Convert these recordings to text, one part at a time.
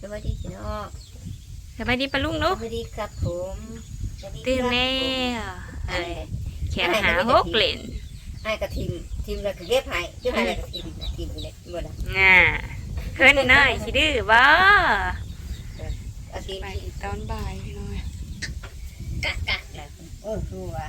สวัสดีพี่น้องสบายดีปะลุงสเนาะวัสดีครับผมสวัสดีตื่นครับแล้วผมเอ้ยแขนหาหกเหรนไอ้กระทิมทิมแล้วก็เก็บให้เก็บให้แล้วก็ทิมทิมเลยบ่ล่ะง่าเพิ่นน้อยสิดื้อบ่เอาทิมไปทิมตอนบ่ายพี่น้อยกักกักแล้วโอ้ดูว่า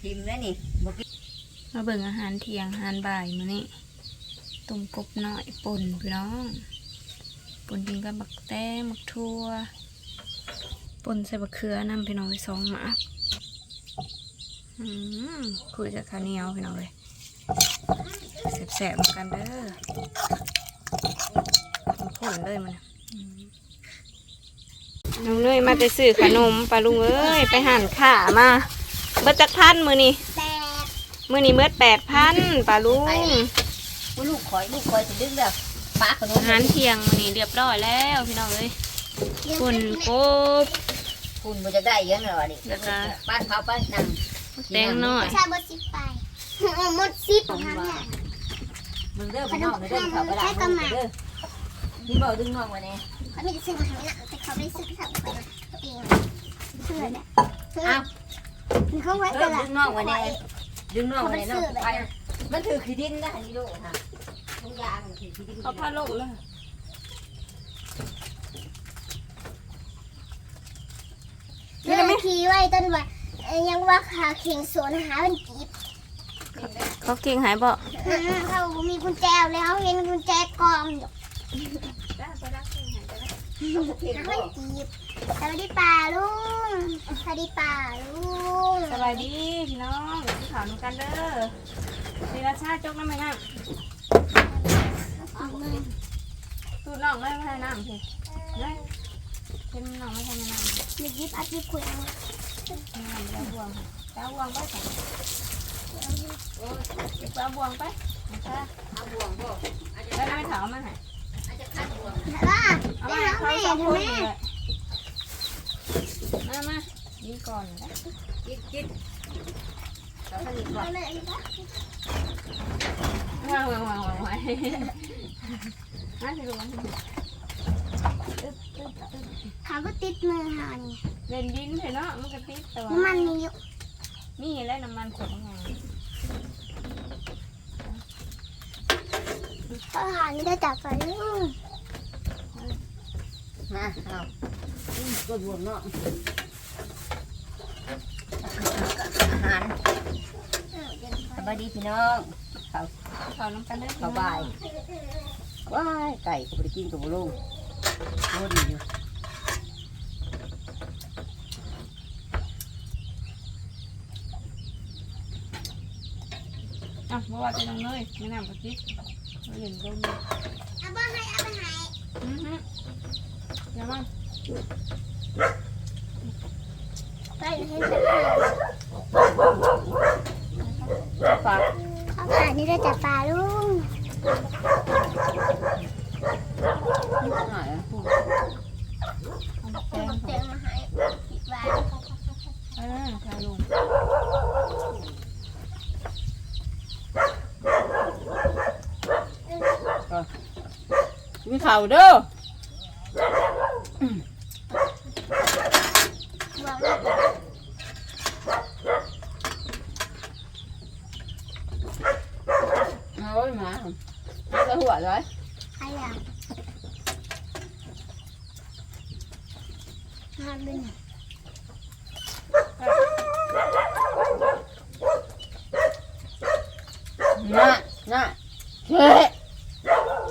ทิมแล้วนี่บ่กินมาเบิ่งอาหารเที่ยงอาหารบ่ายมื้อนี้ต้มกบน้อยป่นพี่น้องป่ นกินกับบักแต้บักทั่วป่นใส่บักเขือนํพี่น้องไปสองหมากอืมคุยกับข้าวเหนียวพี่น้องเลยแสบๆเหมือนกันเด้อผลเลยมันอืมน้องเนยมาไปซื้อขนมปลาลุงเอ้ยไปหั่นขามา เบิดจักพันมือนี่มือนี่เบิดแปดพันปลาลุงว่าลูกคอยลูกคอยจะดึงแล้ว ป้าขนมอาหารเที่ยงมือนี่เรียบร้อยแล้วพี่น้องเอ้ยปุ่นกบ คุณบ่จะได้เยอะหน่อยนี่แล้วก็ ป้านเขาป้านนั่งแตงน้อยใช่หมดสิบไปหมดสิบทำเนี่ย มึงเด้อมึงน้องเด้อเขาก็ได้มึงเด้อนี่บ่ดึงน้องมาแน่เขาไม่ได้ซื้อมาให้นะแต่เขาไม่ได้ซื้อทำคนเองซื้อเนี่ยอ้าวมีเขาไว้เอตอลาดึดงน้องมาแน่ดึงน้องมาแน่น้องไปมันถือขี้ดินนะอันนี้ลูกค่ะ ทุกอย่างถือขี้ดินเขาพาลงเลยเรื่องขี่ไว้ต้นว่ายังว่าขาเข่งสวนหาเป็นกีบเขาเก่งหายบ่เขามีกุญแจแล้วเห็นกุญแจกองอยู่เขาเป็นกีบสวัสดีป่าลุงสวัสดีป่าลุงสบายดีพี่น้องที่ข่าวน้ำกันเด้อเดราชาจกน้ำไหมน้ำ ตูดน้องไม่ใช่น้ำสิเฮ้ยเป็นน้องไม่ใช่น้ำมียิบอาชีพคุยเอานี่มันจะบวงจะบวงไปใส่จะบวงไปนะคะเอาบ่วงบ่แล้วไม่ถามมาให้อาจจะคัดบ่วงว่าเอามาแล้วเขาแม่สองคนไมเลยมามายิงก่อนนะกินกินเขาสนิทก่อนว้าวว้าวว้าว ว้าวมาสิลูกมาสิตึ๊บตึ๊บตึ๊บเขาก็ติดมือหานี่เล่นดินเถอะเนาะมันก็ติดแต่ว่าน้ำมันมีอยู่มีแล้วน้ำมันขวดงานเขาหานี่ได้จากไฟลุงมาเอาตัวบ่วงเนาะอาหารสบายดีพี่น้องเขาน้ำกันได้เข้าบ่าย ว้ายไก่ก็บ่ได้กินกับบ่ลงโอ้ดีอยู่อะเพราะว่าจะต้องเลยไม่นำกับติดเล่นลมเอาไปให้เอาไปให้อือฮึเดี๋ยวมาไปให้ฝากเขาหานี่ได้จากปลาลุง หน่อยนะ เอาแตงเตียงมาให้ปิดไว้เออใช่ลุงมีข้าวเด้อวางไว้โอ้ยมามาจะหัวเลยใครอะ งานเป็นน่ะน่ะเฮ้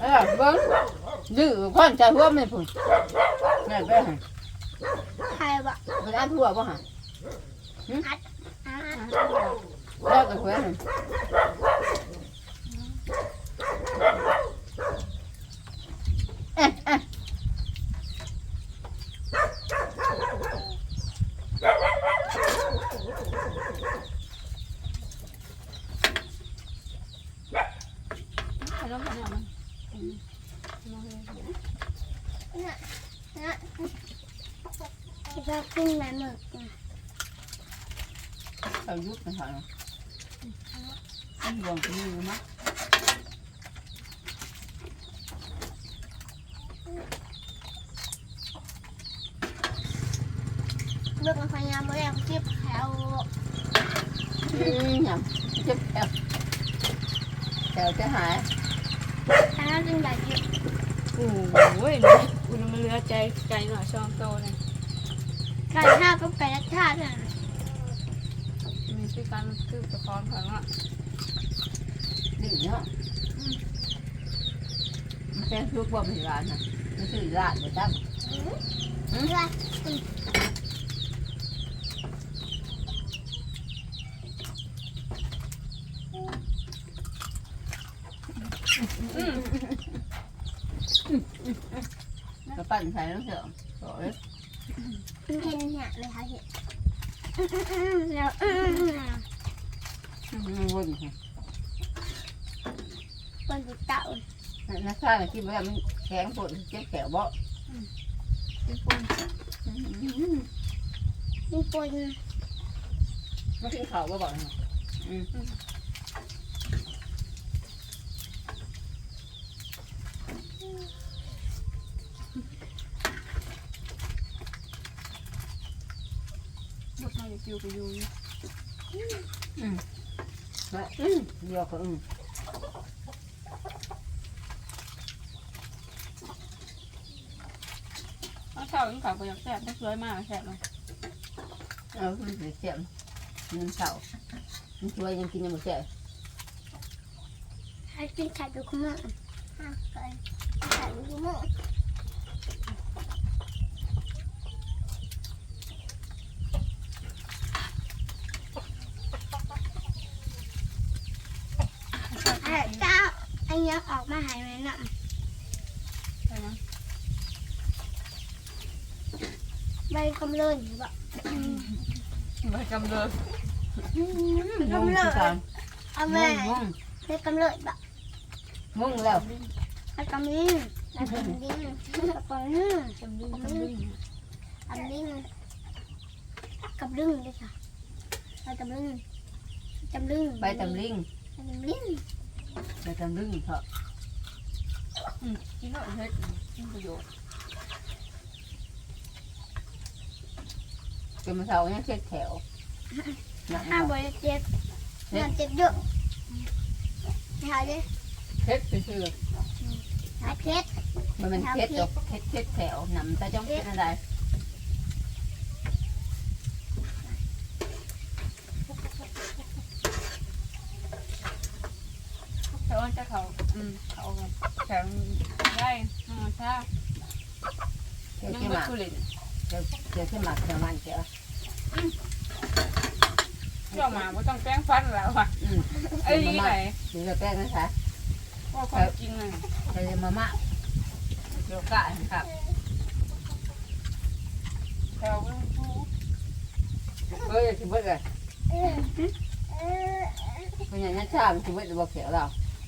เออเบิ้งดื้อคนใจหัวไม่พุ่นแม่ไปหาใครวะไปอันหัวบ่หาอ่าแล้วก็หัวหา nó mà nào mà ra cung lại mực sao giúp mình hỏi. Không buồn cũng như mắt nước mà phải nhà mới em tiếp theo. Nhầm? Tiếp theo. Theo cái hải าอันรวมกันอยู่มั้ยเลือกมันพยายามไม่ได้เก็บแถวอืมหยำเจ็บแถวแถวจะหายอันนั้นจึงใหญ่เยอะโอ้ยนี่อุ่นมันเหลือใจใจหน่อยช่องโตเลยไก่ห้าก็ไก่ละชาติน่ะมีชื่อการคือตะคอนของอะดีเนาะมันเป็นทุกบ่มีร้านนะมันคือร้านบ่จักเลือด ก็ ปั่นใส่น้ำเสือมโอ้ยเห็นเนี่ยเลยค่ะเห็นแล้วมันวนค่ะบนบุตเต่านักข่าน่ะคิดว่ามันแข็งปวดเจ็บแขวบ่เป็นคนมีปนมันกินข้าวบ่บ่เนี่ยอืม ลูกมาจะ อยู่ไปอยู่ว่าอืมเดี๋ยวก็อืมเอาเช้ากินข้าวก็อยากแซ่บได้สวยมากแซ่บเลยเออมันสิเสียมมันเศร้ามันช่วยยังกินยังบ่แซ่บให้กินไข่ดูคุ้มมากไก่ไข่ดูคุ้มมากเจ้าอันนี้ออก มาหายไหมน่ะใช่ไหมใบกำเริญแบบใบกำเริบงงคือกันเอางแม่งงงใบกำเริญแบบงงแล้วใบกำลิ้งใบกำลิ้งใบกำลิ้งจำลึงจำลึงกำลิ้งกับลึงด้วยค่ะใบกำลึงจำลึงไปตำลิงใบกำลิ้งไปตำลึงเถอะ อืมกินแล้วเฮ็ดกินประโยชน์จนมาเช้าเนี่ยเช็ดแถวหนักห้าบริเจ็บมันเ จ็บเยอะไม่หายเลย เช็ดซื่อ หายเพชร ๆมันเป็นเช็ดดอกเช็ดเช็ดแถวหนำแต่จ้องเช็ดอะไร แต่ว่าจะเขาอืมเขาแข็งได้ธรรมชาติ เช็ด ยัง ที่ห ไม่ มาก คุลิน เช็ดเช็ดที่หมากเดี๋ยวมันเจ้า เจ้าหมาไม่ต้องแป้งฟันแล้วอ่ะ อืม ไอ้นี่ไหน ถึงจะแป้งนะคะ ว่าความจริงเลย ใส่มาม่าเดี๋ยวกะครับ แถวเรื่องผู้ เอ้ยชิบเบิ้ลเลยเป็นอย่างนี้ชามันชิบ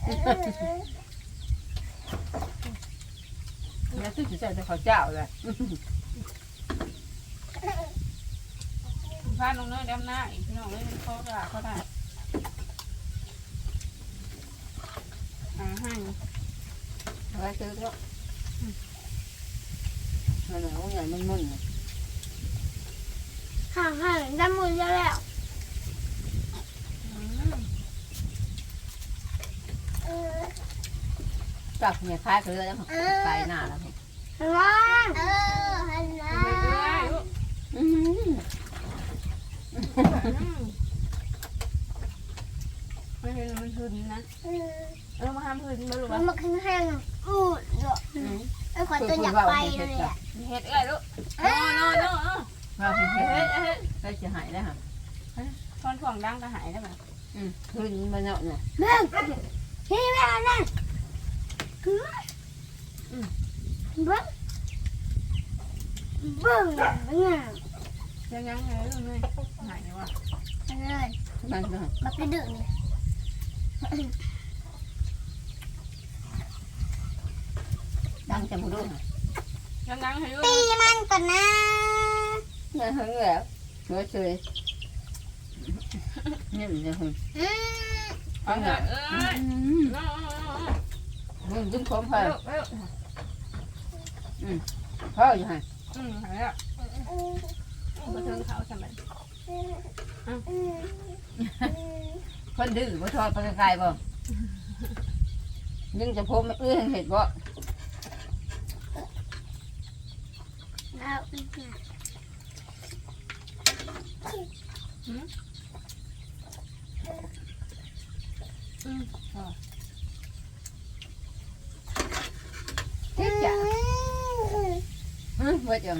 เบิ้ลจะบอกเขียวเราเนี่ยซื้อจะใส่แต่ข้าวเจ้าเลยพาน้องเนยดำหน้าอีกพี่น้องเลยเขาด่าเขาได้อ่าให้อะไรซื้อก็มันเหนือว่าใหญ่มันมึนห่างห่างได้มือแล้วแล้ว อืม จับเนี่ยคล้ายกันเลยแล้วไปหน้าแล้วร้อนเออฮัลโหลไม่เอื้อยลูกอืมอืมไม่เห็นมันหืนนะเออมาห้ามหืนมาลูกมันวะมาขึ้นแห้งอืดเนาะไอ้ขวัญตัวอยากไปเลยอะเห็ดเอ้ยลูกโน่โน่โน่เราเห็นเฮ้เห็ยนเฮ้ยได้จะหายแล้วค่ะทอนถ่วงดังก็หายได้ไหมอืมคืนมันเนาะเนี่ยแม่พี่แม่นั่น เบิ้งเบิ้งเบิ้งยังยังไงลูกเนยหายว่ะเลยนั่นก็แบบไปดื้อ นี่ดังจมูกด้วยยังยังให้ลูกตีมันก่อนนะเนี่ยหึงแล้วเมื่อเชยเนี่ยมันจะหึงอืมเอาเถอะเอ้ยอืมโน่โน่โน่มึงดึงผมพอลูกลูกพ่ออยู่ห่างอืมหายแล้วบ่เทิงเขาสำบัดคนดื้อบ่ทอดไปไกลๆบ่ยังจะพบไม่เอื้อเห็ดบ่แล้วอีกนะอืมอืม บ่จัง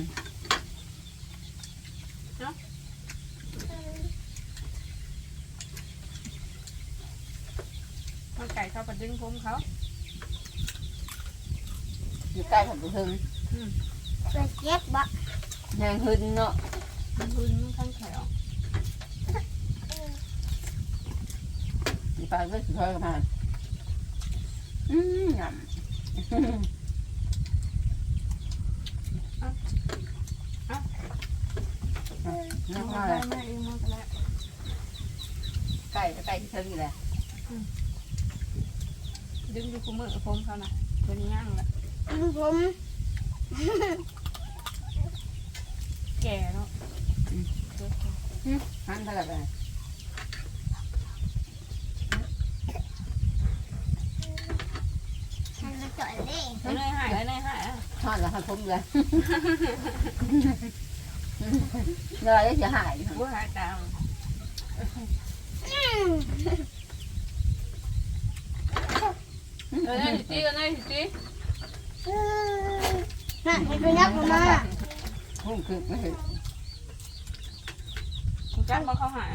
มันไก่เข้าไปดึงผมเขาอยู่ใกล้ของบ่ถึงไปเก็บบ่แหงหึ นเนาะมันพื้นมันข้างแขวสิไก็สิถอยกลับมาอืมยำน้ำมาเลยแม่เองมันก็แล้วใกล้ก็ใกล้ที่ถึงอยู่แหละดึงดูคุมือผมเขานะตัวนี้ย่างละผมแก่เนาะหันไปกับไปนมา จ่อยเลยเนยหายเนยหายอะทอดแล้วให้ผมเลยเงยจะหายบัวหายตามอืมเนยสิตีเนยสิตีน่ะให้ไปนักมาพุ่งคือไม่เห็นคุณจักมาเขาหาย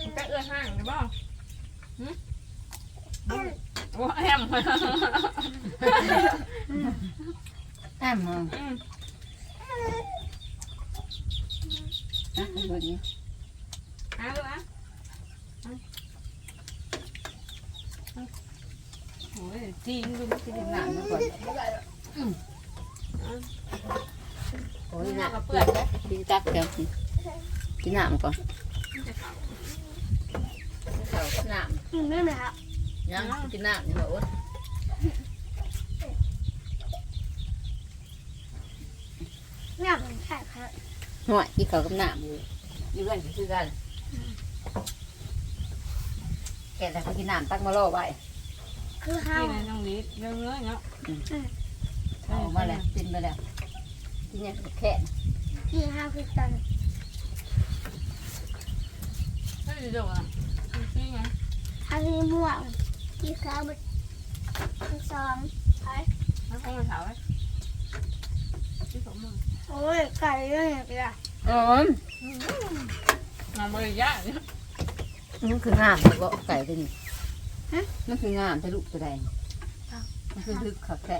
คุณจักเอื้อห้างหรือเปล่า หืมว่าแอมแอมมองอืมนะดูนี่เอาลูกอะ โอ้ยจีนดูมันจะเป็นหหนันังงมาก่อนโอ้ยหนักเปื่อยดีจักเดี๋ยวกินหนังก่อนเขาหนังอืมไม่เป็นไรครับยังกินหนังยังแบบโอ๊ตน่าเป็นแค่ครับหน่อยที่เขากับหนังอยู่อยู่กันคือกันแกแต่เขากินหนังตั้งมาล่อไว้คือเฮานี่นะน้องลิเรื่องเนื้อเนาะเอามาแล้วกินไปแล้วกินเนี่ยแค่ที่เฮาคือตอนไม่ได้ดูอะซื้อไง เฮาคือม่วงที่เขาบุที่สองไปแล้วก็มาถามไว้ที่ผมมึงโอ้ยไก่เรื่องอะไรกันอ๋องานบริยะเนี่ยมันคืองามแต่ก็ไก่ตัวนี้มันคืองามแต่ลูกตัวใดมันคือลึกขับแค่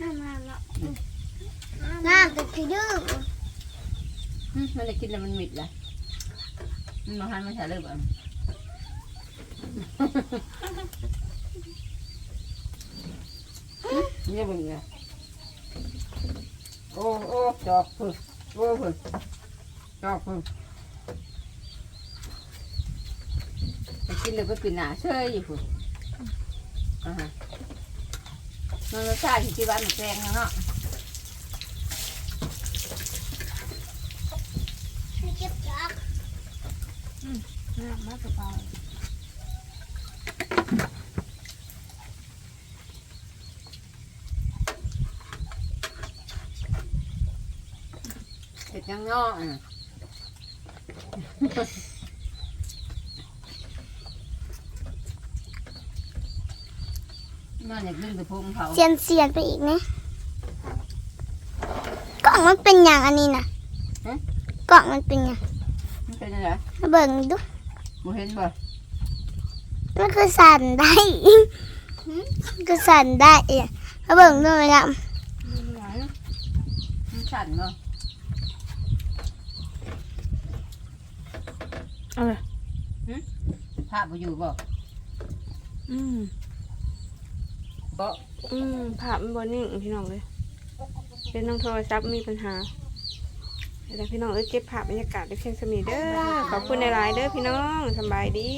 น้ำน้ำเนาะน้ำแต่ขี้ดื้อมันได้กินแล้วมันมิดเลยมันมาหันมาใส่เลยบ่ นี่เป็นไงโอ้โอ้จอกพึ่งโอ้พึ่งจอกพึ่งไปกินเลยก็กินหนาเชยอยู่พึ่งอ่าฮะมันรสชาติที่บ้านมันแกงเนาะเก็บจักน้ำมากกระเป๋า เห็ด ยังงอกอะมันอยากดึงไปพุ่งเขาเสียนเสียนไปอีกนะกล่องมันเป็นอย่างอันนี้นะกล่องมันเป็นอย่างมันเป็นอะไรมาเบิ่งดูบ่เห็นบ่มันคือสั่นได้มันคือสั่นได้เองมาเบิ่งดูนะไม่ไหวมัน สั่นบ่เออภาพบ่อยู่บ่อืมบ่อืมภาพมันบนนิ่งพี่น้องเลยเป็นน้องโทรศัพท์มีปัญหาแต่พี่น้องเอ้ยเก็บภาพบรรยากาศได้เพียงสมีเด้อขอบคุณในไลน์เด้อพี่น้องสำบายดี